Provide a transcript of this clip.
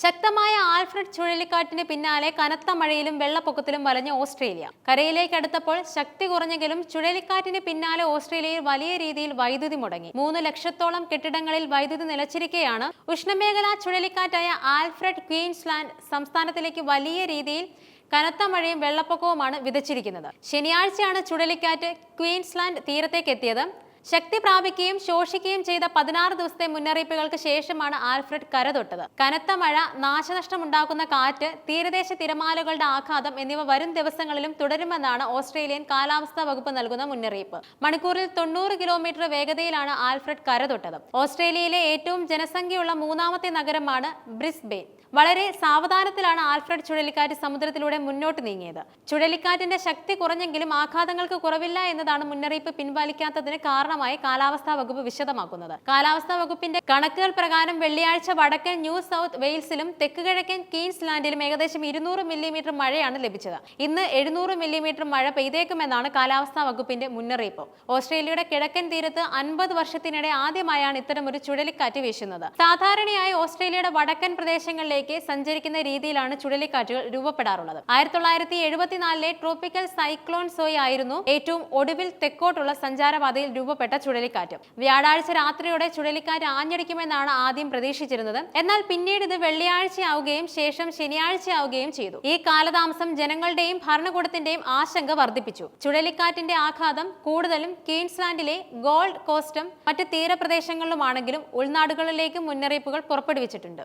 ശക്തമായ ആൽഫ്രഡ് ചുഴലിക്കാറ്റിന് പിന്നാലെ കനത്ത മഴയിലും വെള്ളപ്പൊക്കത്തിലും വലഞ്ഞ ഓസ്ട്രേലിയ. കരയിലേക്ക് അടുത്തപ്പോൾ ശക്തി കുറഞ്ഞെങ്കിലും ചുഴലിക്കാറ്റിന് പിന്നാലെ ഓസ്ട്രേലിയയിൽ വലിയ രീതിയിൽ വൈദ്യുതി മുടങ്ങി. മൂന്ന് ലക്ഷത്തോളം കെട്ടിടങ്ങളിൽ വൈദ്യുതി നിലച്ചിരിക്കെയാണ് ഉഷ്ണമേഖലാ ചുഴലിക്കാറ്റായ ആൽഫ്രഡ് ക്വീൻസ്ലാൻഡ് സംസ്ഥാനത്തിലേക്ക് വലിയ രീതിയിൽ കനത്ത മഴയും വെള്ളപ്പൊക്കവുമാണ് വിതച്ചിരിക്കുന്നത്. ശനിയാഴ്ചയാണ് ചുഴലിക്കാറ്റ് ക്വീൻസ്ലാൻഡ് തീരത്തേക്ക് എത്തിയത് ശക്തി പ്രാപിക്കുകയും ശോഷിക്കുകയും ചെയ്ത പതിനാറ് ദിവസത്തെ മുന്നറിയിപ്പുകൾക്ക് ശേഷമാണ് ആൽഫ്രഡ് കരതൊട്ടത് കനത്ത മഴ നാശനഷ്ടമുണ്ടാക്കുന്ന കാറ്റ് തീരദേശ തിരമാലകളുടെ ആഘാതം എന്നിവ വരും ദിവസങ്ങളിലും തുടരുമെന്നാണ് ഓസ്ട്രേലിയൻ കാലാവസ്ഥാ വകുപ്പ് നൽകുന്ന മുന്നറിയിപ്പ്. മണിക്കൂറിൽ തൊണ്ണൂറ് കിലോമീറ്റർ വേഗതയിലാണ് ആൽഫ്രഡ് കരതൊട്ടത് ഓസ്ട്രേലിയയിലെ ഏറ്റവും ജനസംഖ്യയുള്ള മൂന്നാമത്തെ നഗരമാണ് ബ്രിസ്ബെയിൻ. വളരെ സാവധാനത്തിലാണ് ആൽഫ്രഡ് ചുഴലിക്കാറ്റ് സമുദ്രത്തിലൂടെ മുന്നോട്ട് നീങ്ങിയത്. ചുഴലിക്കാറ്റിന്റെ ശക്തി കുറഞ്ഞെങ്കിലും ആഘാതങ്ങൾക്ക് കുറവില്ല എന്നതാണ് മുന്നറിയിപ്പ് പിൻവലിക്കാത്തതിന് കാരണമായി കാലാവസ്ഥാ വകുപ്പ് വിശദമാക്കുന്നത്. കാലാവസ്ഥാ വകുപ്പിന്റെ കണക്കുകൾ പ്രകാരം വെള്ളിയാഴ്ച വടക്കൻ ന്യൂ സൗത്ത് വെയിൽസിലും തെക്ക് കിഴക്കൻ ക്വീൻസ്ലാൻഡിലും ഏകദേശം ഇരുന്നൂറ് മില്ലിമീറ്റർ മഴയാണ് ലഭിച്ചത്. ഇന്ന് എഴുന്നൂറ് മില്ലിമീറ്റർ മഴ പെയ്തേക്കുമെന്നാണ് കാലാവസ്ഥാ വകുപ്പിന്റെ മുന്നറിയിപ്പ്. ഓസ്ട്രേലിയയുടെ കിഴക്കൻ തീരത്ത് അൻപത് വർഷത്തിനിടെ ആദ്യമായാണ് ഇത്തരമൊരു ചുഴലിക്കാറ്റ് വീശുന്നത്. സാധാരണയായി ഓസ്ട്രേലിയയുടെ വടക്കൻ പ്രദേശങ്ങളിലേക്ക് സഞ്ചരിക്കുന്ന രീതിയിലാണ് ചുഴലിക്കാറ്റുകൾ രൂപപ്പെടാറുള്ളത്. ആയിരത്തി തൊള്ളായിരത്തി എഴുപത്തിനാലിലെ ട്രോപ്പിക്കൽ സൈക്ലോൺ സോയ് ആയിരുന്നു ഏറ്റവും ഒടുവിൽ തെക്കോട്ടുള്ള സഞ്ചാരപാതയിൽ രൂപപ്പെട്ട ചുഴലിക്കാറ്റ്. വ്യാഴാഴ്ച രാത്രിയോടെ ചുഴലിക്കാറ്റ് ആഞ്ഞടിക്കുമെന്നാണ് ആദ്യം പ്രതീക്ഷിച്ചിരുന്നത്. എന്നാൽ പിന്നീട് ഇത് വെള്ളിയാഴ്ചയാവുകയും ശേഷം ശനിയാഴ്ചയാവുകയും ചെയ്തു. ഈ കാലതാമസം ജനങ്ങളുടെയും ഭരണകൂടത്തിന്റെയും ആശങ്ക വർദ്ധിപ്പിച്ചു. ചുഴലിക്കാറ്റിന്റെ ആഘാതം കൂടുതലും ക്വീൻസ്ലാൻഡിലെ ഗോൾഡ് കോസ്റ്റും മറ്റ് തീരപ്രദേശങ്ങളിലുമാണെങ്കിലും ഉൾനാടുകളിലേക്കും മുന്നറിയിപ്പുകൾ പുറപ്പെടുവിച്ചിട്ടുണ്ട്.